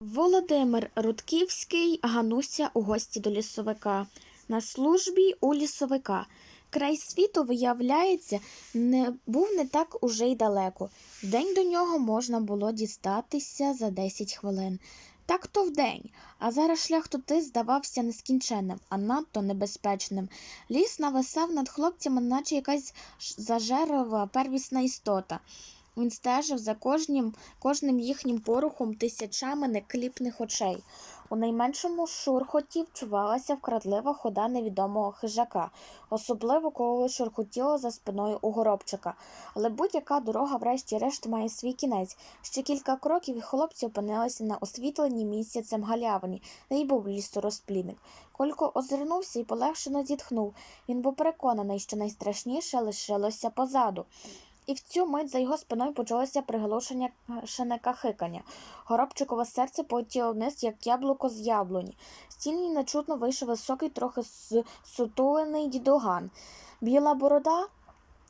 Володимир Рудківський гануся у гості до лісовика. На службі у лісовика. Край світу, виявляється, не був не так уже й далеко. Вдень до нього можна було дістатися за 10 хвилин. Так то вдень, а зараз шлях туди здавався нескінченним, а надто небезпечним. Ліс нависав над хлопцями, наче якась зажерова первісна істота. Він стежив за кожним, кожним їхнім порухом тисячами некліпних очей. У найменшому шурхоті вчувалася вкрадлива хода невідомого хижака, особливо коли шурхотіло за спиною у горобчика. Але будь-яка дорога, врешті-решт, має свій кінець. Ще кілька кроків і хлопці опинилися на освітленій місяцем галявині, де й був лісорозплідник. Колько озирнувся і полегшено зітхнув. Він був переконаний, що найстрашніше лишилося позаду. І в цю мить за його спиною почалося приголошення шене кахикання. Горобчикове серце потіло вниз, як яблуко з яблуні. З тіні нечутно вийшов високий, трохи сутулений дідуган. Біла борода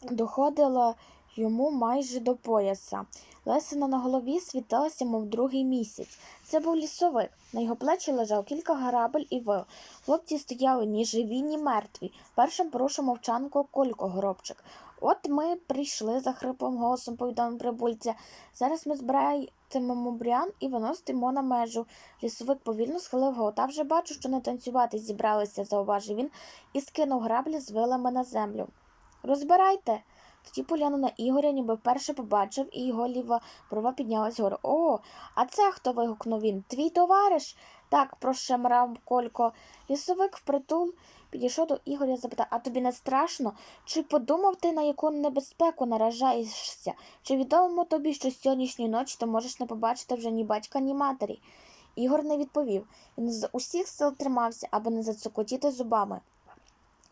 доходила йому майже до пояса. Лесина на голові світилася, мов другий місяць. Це був лісовик. На його плечі лежав кілька грабель і вил. Хлопці стояли ні живі, ні мертві. Першим порушив мовчанку Колько Горобчик. От ми прийшли за хриплим голосом, повідомив прибульця. Зараз ми збиратимемо брян і виноситимо на межу. Лісовик повільно схилив голову. Та вже бачу, що не танцювати зібралися, зауважив він і скинув граблі з вилами на землю. Розбирайте. Тоді поглянув на Ігоря, ніби вперше побачив, і його ліва брова піднялась вгору. О, а це хто? вигукнув він. Твій товариш? Так, прошемрав Колько. Лісовик впритул підійшов до Ігоря і запитав, а тобі не страшно? Чи подумав ти, на яку небезпеку наражаєшся? Чи відомо тобі, що сьогоднішньої ночі ти можеш не побачити вже ні батька, ні матері? Ігор не відповів. Він з усіх сил тримався, аби не зацокотіти зубами.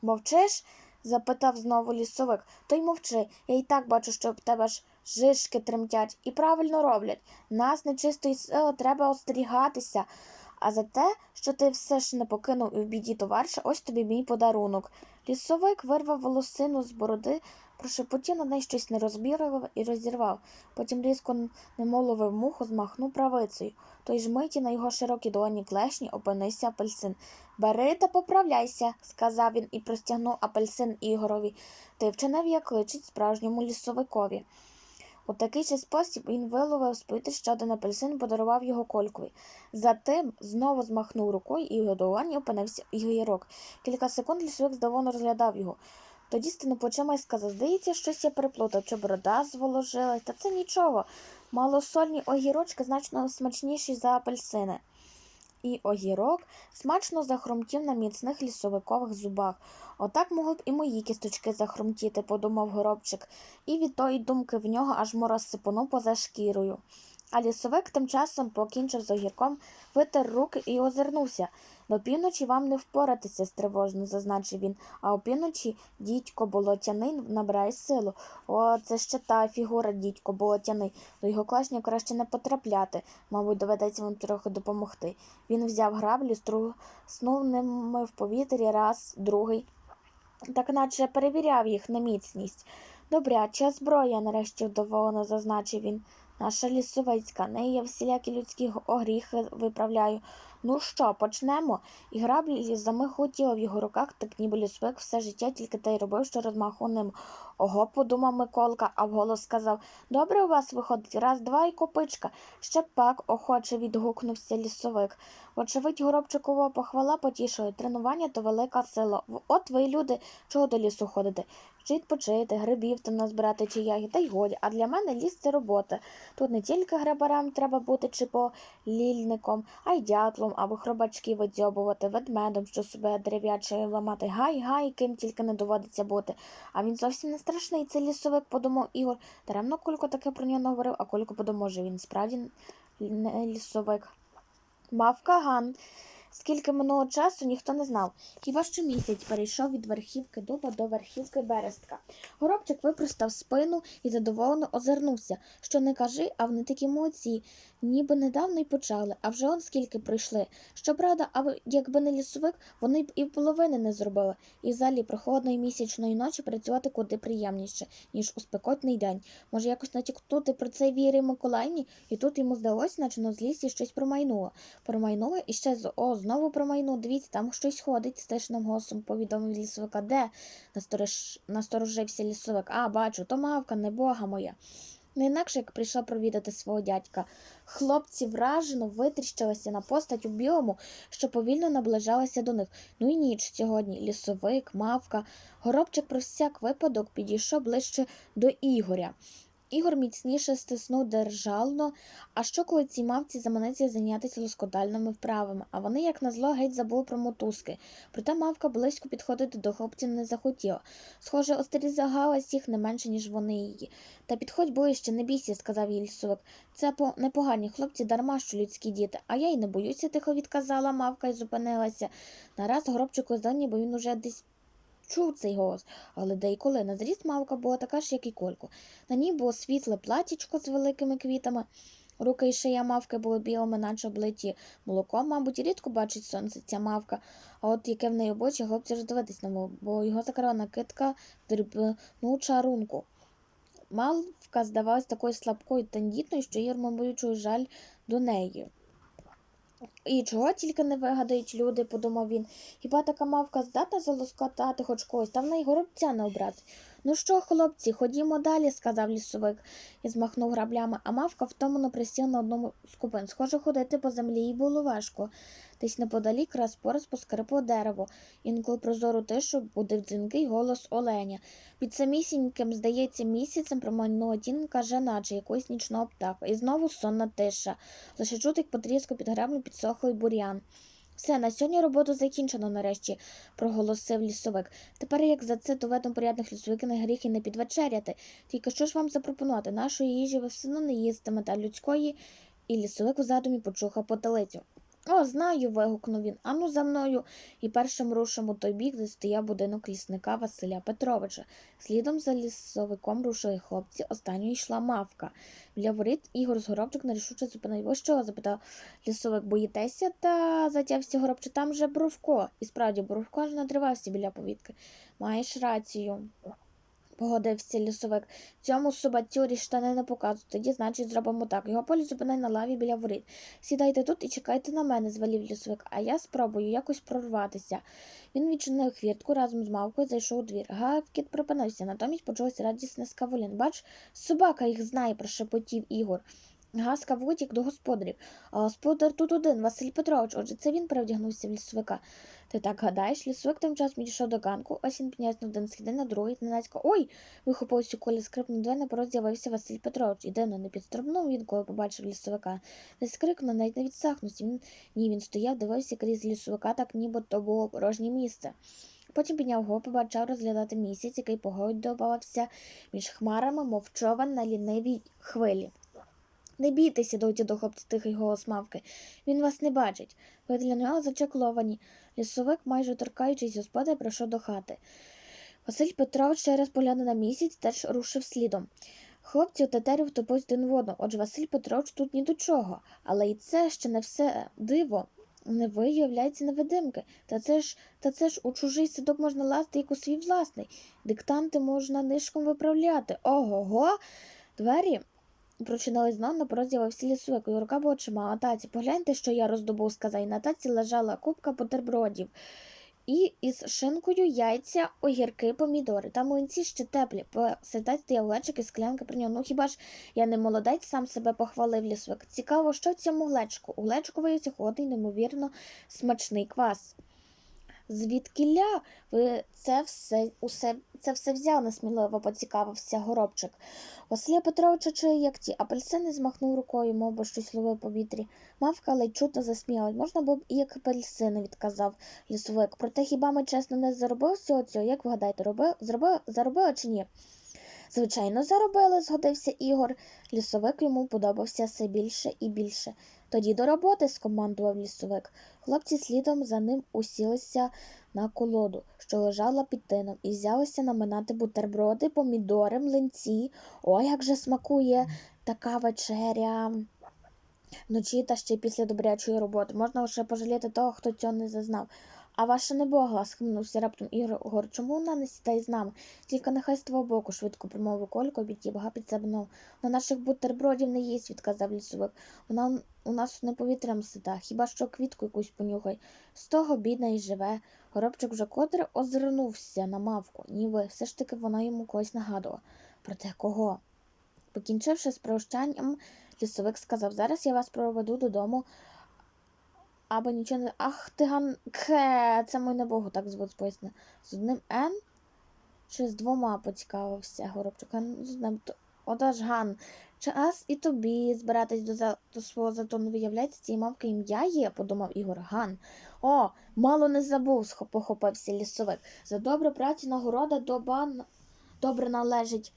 Мовчиш? Запитав знову лісовик. То й мовчи. Я й так бачу, що в тебе ж жишки тремтять і правильно роблять. Нас нечистої сили треба остерігатися. А за те, що ти все ж не покинув і в біді товариша, ось тобі мій подарунок. Лісовик вирвав волосину з бороди, прошепотів на неї щось нерозбірливе і розірвав. Потім різко немоловив муху, змахнув правицею. Той ж миті на його широкій долоні клешні опинився апельсин. Бери та поправляйся, сказав він і простягнув апельсин Ігорові. Ти вчинив, як личить справжньому лісовикові. У такий же спосіб він виловив повітря ще один апельсин подарував його колькові. Затим знову змахнув рукою, і в його долоні опинився огірок. Кілька секунд лісовик здивовано розглядав його. Тоді стинув плечима і сказав, здається, щось я переплутав, чи борода зволожилась, та це нічого. Малосольні огірочки значно смачніші за апельсини. І огірок смачно захромтів на міцних лісовикових зубах. Отак могли б і мої кісточки захромтіти, подумав горобчик, і від тої думки в нього аж мороз сипонув поза шкірою. А лісовик тим часом покінчив з огірком, витер руки і озирнувся. До півночі вам не впоратися, стривожно зазначив він, а опівночі дідько болотяний набирає силу. О, це ще та фігура дідько болотяний. До його клашня краще не потрапляти. Мабуть, доведеться вам трохи допомогти. Він взяв граблі, струснув ними в повітрі раз, другий, так наче перевіряв їх на міцність. Добряча зброя, нарешті вдоволено зазначив він. Наша лісовицька, неї я всілякі людські огріхи виправляю. Ну що, почнемо? І граблі замихотіли в його руках, так ніби лісовик все життя тільки та й робив, що розмаху ним. Ого, подумав Миколка, а вголос сказав Добре у вас виходить, раз, два і копичка. Ще пак, охоче відгукнувся лісовик. Вочевидь, горобчикова похвала потішує. Тренування то велика сила. От ви, люди, чого до лісу ходите? Чи відпочити, грибів там назбирати чи ягід, та й годі. А для мене ліс це робота. Тут не тільки грабарам треба бути чи полільником, а й дятлом або хробачки видзьобувати, ведмедом, що себе дерев'яче ламати. Гай, гай, ким тільки не доводиться бути. А він зовсім не страшний, це лісовик, подумав Ігор. Даремно Колько таке про нього говорив, а Колько подумав, що він справді не лісовик. Мав каган. Скільки минуло часу, ніхто не знав. Хіба що місяць перейшов від верхівки дуба до верхівки берестка. Горобчик випростав спину і задоволено озирнувся. Що не кажи, а вони такі молодці. Ніби недавно й почали, а вже он скільки пройшли. Щоправда, аби якби не лісовик, вони б і половини не зробили. І взагалі прохолодної місячної ночі працювати куди приємніше, ніж у спекотний день. Може, якось натякнути про це вірі Миколаївні, і тут йому здалося, наче на злісі щось промайнуло. Промайнуло і ще з о, знову промайнуло. Дивіться, там щось ходить, стишним голосом повідомив лісовика. Де? Насторож... Насторожився лісовик. А, бачу, то мавка, не бога моя. Не інакше як прийшла провідати свого дядька. Хлопці вражено витріщилися на постать у білому, що повільно наближалася до них. Ну і ніч сьогодні. Лісовик, мавка. Горобчик про всяк випадок підійшов ближче до Ігоря. Ігор міцніше стиснув держално, а що коли цій мавці заманеться зайнятися лоскотальними вправами, а вони, як назло, геть забули про мотузки. Проте мавка близько підходити до хлопців не захотіла. Схоже, остерігалась їх не менше, ніж вони її. Та підходь ближче, не бійся, сказав їй. Це по непогані хлопці дарма, що людські діти. А я й не боюся, тихо відказала мавка і зупинилася. Нараз горобчику здані, бо він уже десь чув цей голос, але де й коли на зріст мавка була така ж, як і кольку. На ній було світле платічко з великими квітами. Руки і шия мавки були білими, наче облиті молоком, мабуть, рідко бачить сонце ця мавка, а от яке в неї обличчя хлопці ж дивитись не мов, бо його закрила накидка дрібну чарунку. Мавка здавалась такою слабкою тендітною, що Ігор, мабуть, жаль до неї. І чого тільки не вигадають люди, подумав він. Хіба така мавка здатна залоскотати хоч когось, та в неї горобця не образить. Ну що, хлопці, ходімо далі, сказав лісовик і змахнув граблями, а мавка втомлено присіла на одному з купин. Схоже, ходити по землі їй було важко. Десь неподалік раз по раз поскрипло дерево. Інколи прозору тишу будив дзвінкий голос оленя. Під самісіньким, здається, місяцем промайнула тінка наче якогось нічного птаха. І знову сонна тиша. Лише чути, як потріску під греблю підсохлий бур'ян. Все, на сьогодні роботу закінчено нарешті, проголосив лісовик. Тепер, як за це, то порядних лісовики на гріх і не підвечеряти. Тільки що ж вам запропонувати? Нашої їжі ви все одно не їстимете, а людської, і лісовик у задумі почухав потилицю. О, знаю. вигукнув він. Ану за мною. І першим рушимо той бік, де стояв будинок лісника Василя Петровича. Слідом за лісовиком рушили хлопці, останньою йшла мавка. Біля воріт Ігор з горобчик нерішуче зупинив. Ви що? запитав лісовик. Боїтеся? Та затявся горобчик. Там же Бровко. І справді Бровко аж надривався біля повітки. Маєш рацію. Погодився лісовик. Цьому собацюрі штани не показують. Тоді, значить, зробимо так. Його полі зупинай на лаві біля воріт. Сідайте тут і чекайте на мене, звелів лісовик, а я спробую якось прорватися. Він відчинив хвіртку разом з мавкою, зайшов у двір. Гавкіт припинився, натомість почулося радісне скавулін. Бач, собака їх знає, прошепотів Ігор. Гаска витік до господарів. А господар тут один, Василь Петрович. Отже, це він перевдягнувся в лісовика. Ти так гадаєш, лісовик тим часом підійшов до ганку, ось він підняв на один східин, на другий, зненацька. Ой! вихопився колі скрипнув двері, на порозі з'явився Василь Петрович. І дивно не підстрибнув він, коли побачив лісовика. Не скрикнув, навіть не відсахнувся. Він... Ні, він стояв, дивився крізь лісовика, так ніби то було порожнє місце. Потім підняв голову, побачав розглядати місяць, який погодувався між хмарами, мов човен на лінивій хвилі. Не бійтеся, дойти до хлопця тихий голос мавки. Він вас не бачить. Ви для нього зачекловані. Лісовик, майже торкаючись господи, прийшов до хати. Василь Петрович ще раз поглянув на місяць, теж рушив слідом. Хлопці отетерів втопились один в одного, отже Василь Петрович тут ні до чого. Але і це ще не все диво. Не виявляється невидимки. Та це ж та це ж у чужий садок можна лазити, як у свій власний. Диктанти можна нишком виправляти. Ого го. Двері прочинались знову на порозі всі лісовик, і рука була чимала. Таці, погляньте, що я роздобув, сказав. І на таці лежала купка бутербродів. І із шинкою яйця, огірки, помідори. Та млинці ще теплі. Посидать стояв і склянка при ньому. Ну хіба ж я не молодець, сам себе похвалив лісовик. Цікаво, що в цьому глечку. У глечку виявився холодний, неймовірно смачний квас. Звідкіля ви це все усе це все взяв, несміливо поцікавився горобчик. Василя Петровича чує, як ті апельсини змахнув рукою, мов би щось ловив повітрі. Мавка ледь чутно засміялась. Можна було б і як апельсини, відказав лісовик. Проте хіба ми чесно не заробили всього цього? Як ви гадаєте, робили, зробили, заробили чи ні? Звичайно, заробили, згодився Ігор. Лісовик йому подобався все більше і більше. Тоді до роботи, скомандував лісовик. Хлопці слідом за ним усілися на колоду, що лежала під тином, і взялися наминати бутерброди, помідори, млинці. О, як же смакує така вечеря. Вночі та ще після добрячої роботи. Можна лише пожаліти того, хто цього не зазнав. А ваша небогла, схимнувся раптом Ігор. Чому вона не сідає з нами? Тільки нехай з твого боку, швидко промовив Колько, обітів під себе. На наших бутербродів не їсть, відказав лісовик. Вона у нас не повітрям сита, хіба що квітку якусь понюхай. З того бідна і живе. Горобчик вже котре озирнувся на мавку, ніби все ж таки вона йому когось нагадувала. Проте кого? Покінчивши з прощанням, лісовик сказав, зараз я вас проведу додому, аби нічого не. Ах, ти ган. Ке, це мой небогу, так звуть поясни. З одним Н чи з двома поцікавився горобчик. З одним. То- Отож, Ган, час і тобі збиратись до, за... до свого затону виявляється, цієї мавки ім'я є, подумав Ігор. Ган. О, мало не забув, похопився лісовик. За добру працю нагорода доба добре належить.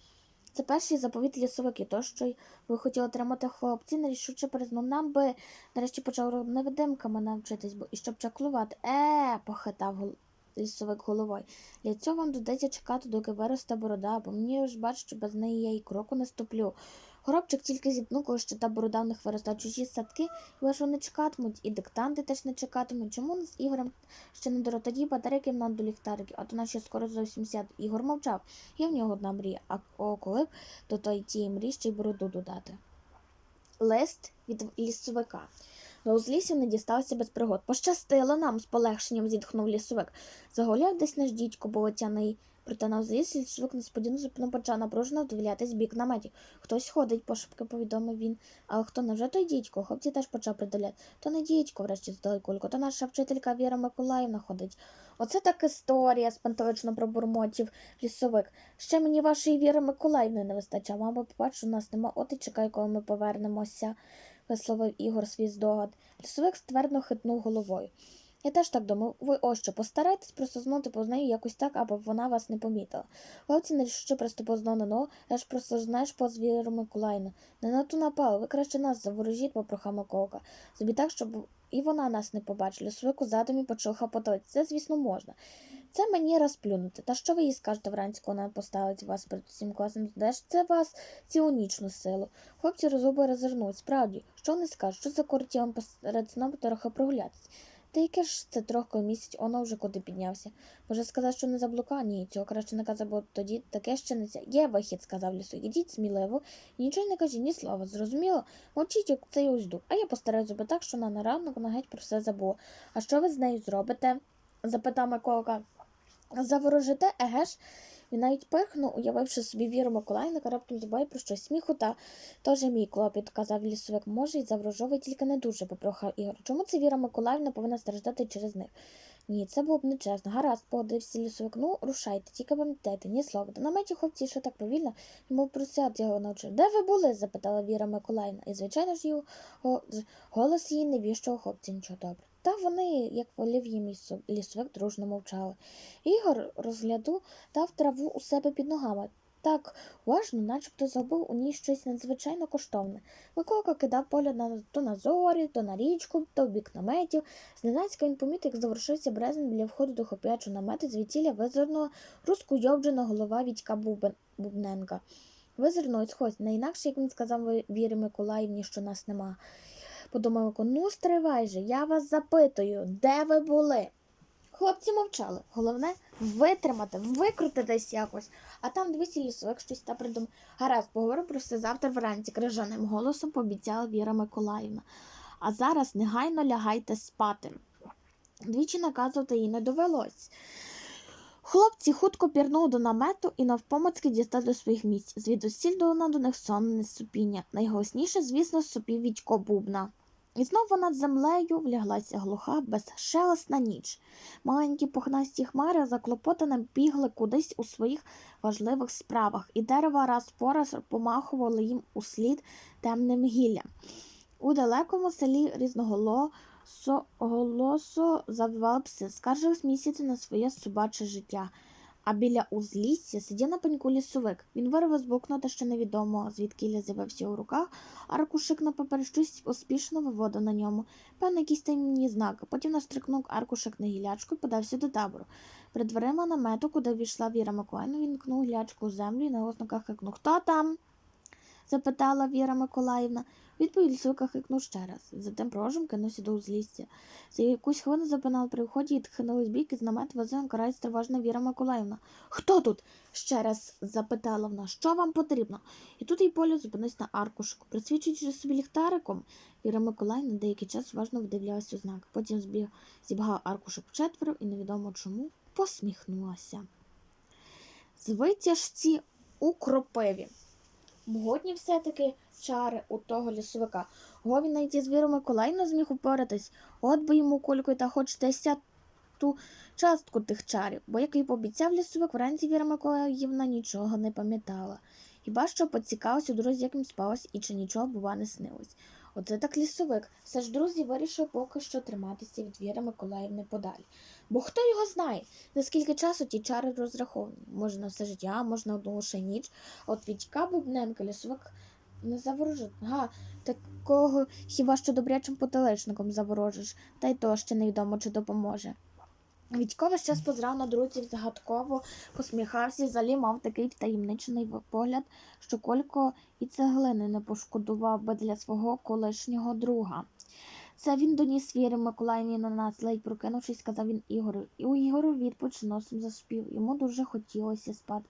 Це перший заповіт лісовики. То, що ви хотіли отримати хлопці, нерішуче признав нам би нарешті почав невидимками навчитись, бо і щоб чаклувати. Е, похитав лісовик головою. Для цього вам доведеться чекати, доки виросте борода, бо мені ж бачу, що без неї я й кроку не ступлю. Горобчик тільки зітнув, коли ще та борода в них виросла чужі садки, і ж вони чекатимуть, і диктанти теж не чекатимуть. Чому з Ігорем ще не до тоді батарейки нам до ліхтариків, а то наші скоро зовсім сяд. Ігор мовчав. Є в нього одна мрія, а коли б до тої тієї мрії ще й бороду додати. Лист від лісовика. До узлісся не дістався без пригод. Пощастило нам з полегшенням зітхнув лісовик. Загуляв десь наш дідько болотяний. Проте на узліс лісовик несподівано зупинив почав напружено вдивлятись бік наметів. Хтось ходить, пошепки повідомив він. Але хто невже той дідько? Хлопці теж почав приділяти. То не дідько, врешті здали кульку, то наша вчителька Віра Миколаївна ходить. Оце так історія, спантелично пробурмотів лісовик. Ще мені вашої Віри Миколаївни не вистачає. Мабуть, побачу, у нас нема, от і коли ми повернемося, висловив Ігор свій здогад. Лісовик ствердно хитнув головою. Я теж так думав, ви ось що, постарайтесь просознути по нею якось так, аби вона вас не помітила. Хлопці нерішуче приступив знову на ногу, я ж просто знаєш по звіру Миколаївну. Не на ту напали, ви краще нас заворожіть, попрохав Миколка. Собі так, щоб і вона нас не побачила. Лісовик у задумі почав хапотати. Це, звісно, можна. Це мені розплюнути. Та що ви їй скажете вранці, коли вона поставить вас перед усім класом? Де ж це вас цілу нічну силу? Хлопці розуби розвернуть. Справді, що не скажуть, що за кортілом посеред сну трохи прогулятись. Та ж це трохи місяць, воно вже куди піднявся. Може сказав, що не заблука? Ні, цього краще не казав, бо тоді таке ще не це. Є вихід, сказав лісу. Ідіть сміливо, нічого не кажіть, ні слова, зрозуміло? Мовчіть, як цей узду. А я постараюсь зробити так, що на ранок вона геть про все забула. А що ви з нею зробите? запитав Миколка. Заворожите, еге ж? Він навіть пирхнув, уявивши собі віру Миколаївника, раптом забуває про щось сміху та теж мій клопіт, казав лісовик. Може, й заворожовий, тільки не дуже, попрохав Ігор. Чому це Віра Миколаївна повинна страждати через них? Ні, це було б нечесно. Гаразд, погодився лісовик. Ну, рушайте, тільки пам'ятайте, ні слова. Та наметі хлопці, що так повільно, йому просяд його навчив. Де ви були? запитала Віра Миколаївна. І, звичайно ж, його голос її не віщого хлопця нічого добре. Та вони, як волів їм лісовик, дружно мовчали. Ігор розгляду дав траву у себе під ногами. Так уважно, начебто забув у ній щось надзвичайно коштовне. Миколка кидав погляд на то на зорі, то на річку, то в бік наметів. Зненацька він помітив, як заворушився брезент біля входу до хоп'ячого намету, звідтіля визирнула розкуйовджена голова Вітька. Бубненка. Визирнув сходь, не інакше, як він сказав Вірі Миколаївні, що нас нема. Подумав, ну стривай же, я вас запитую, де ви були? Хлопці мовчали. Головне витримати, викрутитись якось. А там двісті лісовик щось та придумав. Гаразд, поговорю про все завтра вранці, крижаним голосом пообіцяла Віра Миколаївна. А зараз негайно лягайте спати. Двічі наказувати їй не довелось. Хлопці хутко пірнули до намету і навпомацьки дістали до своїх місць. Звідусіль долина до них сонне супіння. Найголосніше, звісно, супів Вітько Бубна. І знову над землею вляглася глуха, безшелесна ніч. Маленькі пухнасті хмари заклопотано бігли кудись у своїх важливих справах, і дерева раз по раз помахували їм услід темним гіллям. У далекому селі різноголосо голосо завивали пси, скаржились місяці на своє собаче життя. А біля узлісся сидів на пеньку лісовик. Він вирвав з блокнота, що невідомо, звідки з'явився у руках, аркушик на папері щось успішно виводив на ньому. Певно, якісь таємні знаки. Потім настрикнув аркушик на гілячку і подався до табору. Перед дверима намету, куди війшла Віра Миколаївна, він кнув гілячку у землю і на голосно крикнув Хто там? запитала Віра Миколаївна. Відповідь лісовика хикнув ще раз. Затим прожим кинувся до узлісся. За якусь хвилину запинали при вході і тхинули бік із намет возив карається тривожна Віра Миколаївна. Хто тут? ще раз запитала вона. Що вам потрібно? І тут їй поля зупинився на аркушку. Присвічуючи собі ліхтариком, Віра Миколаївна деякий час уважно вдивлялась у знак. Потім збіг, зібгав аркушок вчетверо і невідомо чому посміхнулася. З витяжці у кропиві. Мготні все-таки чари у того лісовика. Го він навіть із Вірою Миколаївною зміг упоратись. От би йому кулькою та хоч десяту частку тих чарів, бо як і пообіцяв лісовик, вранці Віра Миколаївна нічого не пам'ятала. Хіба що поцікавився друзі, як їм спалось і чи нічого, бува, не снилось. Оце так лісовик. Все ж друзі вирішив поки що триматися від Віри Миколаївни подалі. Бо хто його знає, наскільки часу ті чари розраховані? Може на все життя, може на одну лише ніч. От Вітька Бубненка лісовик не заворожить. Га, такого хіба що добрячим потиличником заворожиш, та й то ще невідомо, чи допоможе. Вітько весь час позирав на друзів загадково, посміхався, і взагалі мав такий втаємничений погляд, що Колько і цеглини не пошкодував би для свого колишнього друга. Це він доніс Віри Миколаївні на нас, ледь прокинувшись, сказав він Ігорю. І у Ігору відповідь носом заспів. Йому дуже хотілося спати.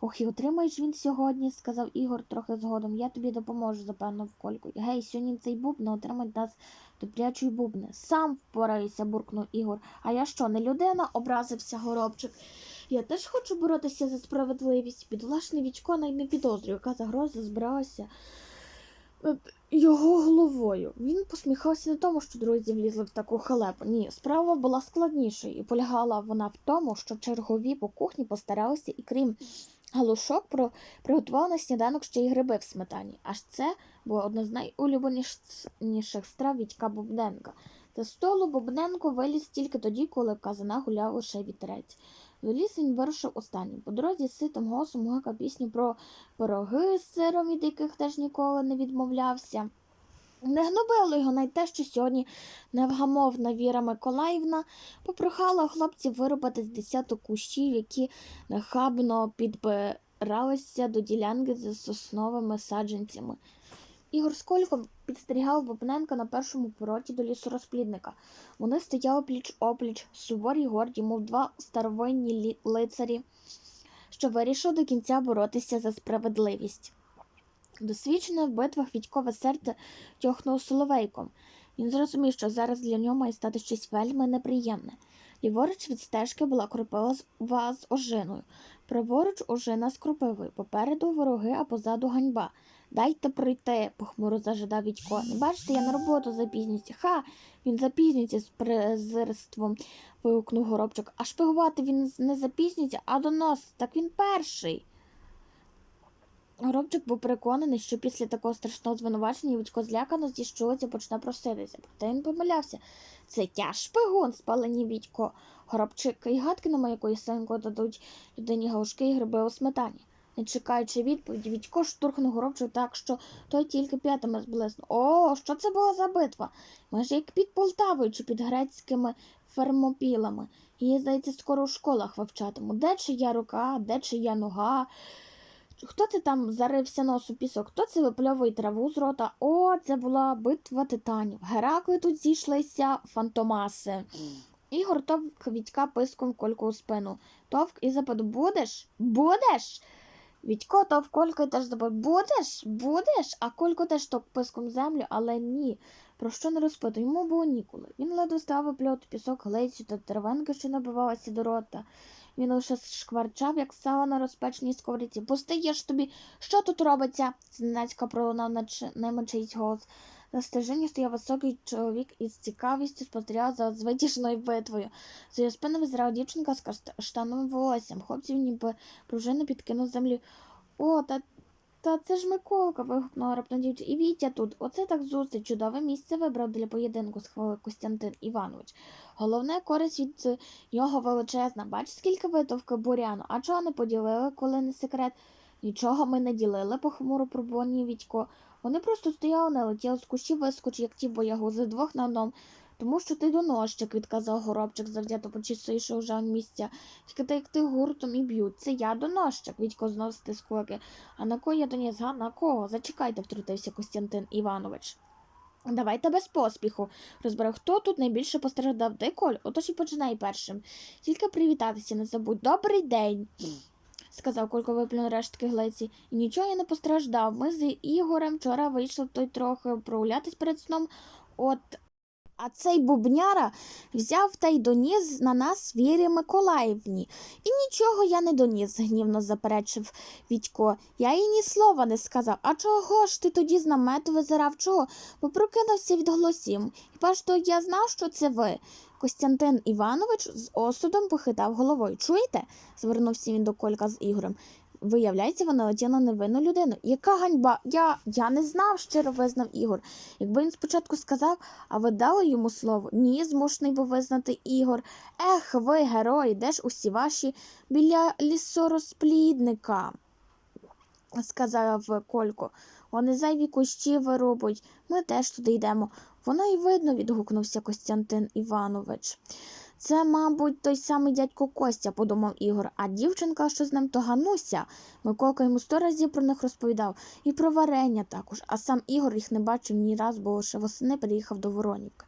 Ох, і отримаєш він сьогодні, сказав Ігор трохи згодом. Я тобі допоможу, запевнив Колько. Гей, сьогодні цей бубна отримать нас добрячої бубни. Сам впораюся, буркнув Ігор. А я що, не людина? образився горобчик. Я теж хочу боротися за справедливість. Підлашний Вічко навіть не підозрює, яка загроза збиралася його головою. Він посміхався не тому, що друзі влізли в таку халепу. Ні, справа була складнішою, і полягала вона в тому, що чергові по кухні постаралися, і крім галушок, про приготували на сніданок ще й гриби в сметані. Аж це було одне з найулюбленіших страв Вітька Бубненка. За столу Бубненко виліз тільки тоді, коли казана гуляв лише вітерець. До він вирушив останнім. По дорозі ситим голосом гукав пісню про пироги з сиром, від яких теж ніколи не відмовлявся. Не гнобило його навіть те, що сьогодні невгамовна Віра Миколаївна попрохала хлопців вирубати з десяток кущів, які нахабно підбиралися до ділянки з сосновими саджанцями. Ігор з Кольком підстерігав Бобненка на першому пороті до лісорозплідника. Вони стояли пліч опліч, суворі горді, мов два старовинні лицарі, що вирішили до кінця боротися за справедливість. Досвідчене в битвах Вітькове серце тьохнуло соловейком. Він зрозумів, що зараз для нього має стати щось вельми неприємне. Ліворуч від стежки була кропива з- ва з ожиною, праворуч ожина з кропивою, попереду вороги, а позаду ганьба. Дайте пройти, похмуро зажадав Вітько. Не бачите, я на роботу запізнююся. Ха, він запізнюється з презирством, вигукнув горобчик. А шпигувати він не запізнюється, а доносить. Так він перший. Горобчик був переконаний, що після такого страшного звинувачення Вітько злякано зіщулиться, почне проситися. Проте він помилявся. Це я шпигун, спалені Вітько. Горобчик і гадки на якої синку дадуть людині галушки і гриби у сметані. Не чекаючи відповіді, Вітько штурхнув горобчик так, що той тільки п'ятами зблиснув. О, що це була за битва? Майже як під Полтавою чи під грецькими фермопілами. Її, здається, скоро у школах вивчатиму. Де чия рука, де чия нога. Хто це там зарився нос у пісок? Хто це випльовує траву з рота? О, це була битва титанів. Геракли тут зійшлися фантомаси. Ігор товк Вітька писком кольку у спину. Товк і запит Будеш? Будеш? Вітько в Кольку теж запит Будеш? Будеш? А колько теж то писком землю, але ні. Про що не розпитував? Йому було ніколи. Він ледве став випльовувати пісок, глицю та деревенки, що набивалася до рота. Він лише шкварчав, як сало на розпеченій сковорідці. Постаєш тобі, що тут робиться? зненацька пролунав над ними чийсь голос. На стежині стояв високий чоловік із цікавістю спостерігав за звитяжною битвою. За його спиною зрала дівчинка з каштановим волоссям. Хлопців ніби пружини підкинув з землі. О, та Та це ж Миколка, вигукнула раптом дівчина. І Вітя тут. Оце так зустріч. Чудове місце вибрав для поєдинку, схвалив Костянтин Іванович. Головне користь від е, нього величезна. Бач, скільки витовки буряну. А чого не поділили, коли не секрет? Нічого ми не ділили, похмуро пробонів Вітько. Вони просто стояли, не летіли з кущів вискоч, як ті боягузи двох на одному. Тому що ти донощик, відказав горобчик, завзято почистивши вже місця. Тільки так ти гуртом і б'ють. Це я донощик, Вітько знов стис кулаки. А на кого я доніс? Га? На кого? Зачекайте, втрутився Костянтин Іванович. Давайте без поспіху. Розберемо, хто тут найбільше постраждав. Дай Коль, отож і починай першим. Тільки привітатися не забудь. Добрий день, сказав Колько виплюнув рештки глиці. І нічого я не постраждав. Ми з Ігорем вчора вийшли той трохи прогулятись перед сном. От. А цей бубняра взяв та й доніс на нас Вірі Миколаївні. І нічого я не доніс, гнівно заперечив Вітько. Я їй ні слова не сказав. А чого ж ти тоді з намету визирав? Чого? Бо прокинувся від голосів. Хіба ж то я знав, що це ви? Костянтин Іванович з осудом похитав головою. Чуєте? звернувся він до Колька з Ігорем. Виявляється, вона летіла невинну людину. Яка ганьба? Я, я не знав, щиро визнав Ігор. Якби він спочатку сказав, а ви дали йому слово? Ні, змушений був визнати Ігор. Ех, ви, герої, де ж усі ваші біля лісорозплідника? сказав Колько. Вони зайві кущі вирубують. Ми теж туди йдемо. Воно й видно, відгукнувся Костянтин Іванович. Це, мабуть, той самий дядько Костя, подумав Ігор, а дівчинка, що з ним, то Гануся. Миколка йому сто разів про них розповідав, і про варення також, а сам Ігор їх не бачив ні раз, бо лише восени приїхав до Воронівки.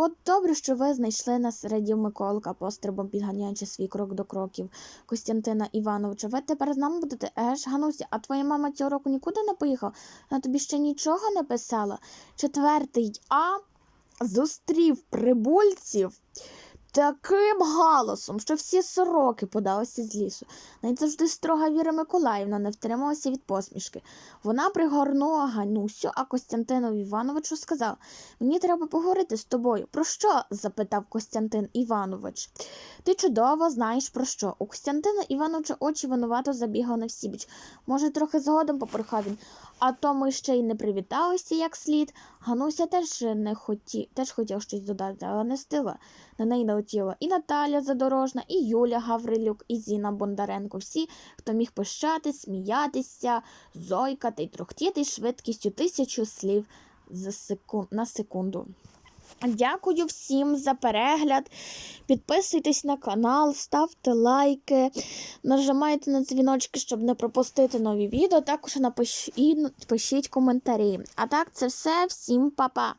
От добре, що ви знайшли нас, радів Миколка, пострибом підганяючи свій крок до кроків Костянтина Івановича. Ви тепер з нами будете? Еж, Гануся, а твоя мама цього року нікуди не поїхала? Вона тобі ще нічого не писала? Четвертий А зустрів прибульців таким галасом, що всі сороки подалися з лісу. Навіть завжди строга Віра Миколаївна не втрималася від посмішки. Вона пригорнула Ганусю, а Костянтинові Івановичу сказала Мені треба поговорити з тобою. Про що? запитав Костянтин Іванович. Ти чудово знаєш про що. У Костянтина Івановича очі винувато забігали на всібіч. Може, трохи згодом попрохав він. А то ми ще й не привіталися як слід. Гануся теж не хоті... теж хотів щось додати, але не стила. На неї налетіла і Наталя Задорожна, і Юля Гаврилюк, і Зіна Бондаренко. Всі, хто міг пищати, сміятися, зойкати й трохтіти швидкістю тисячу слів за секун... на секунду. Дякую всім за перегляд. Підписуйтесь на канал, ставте лайки, нажимайте на дзвіночки, щоб не пропустити нові відео. Також напишіть, пишіть коментарі. А так, це все. Всім па-па!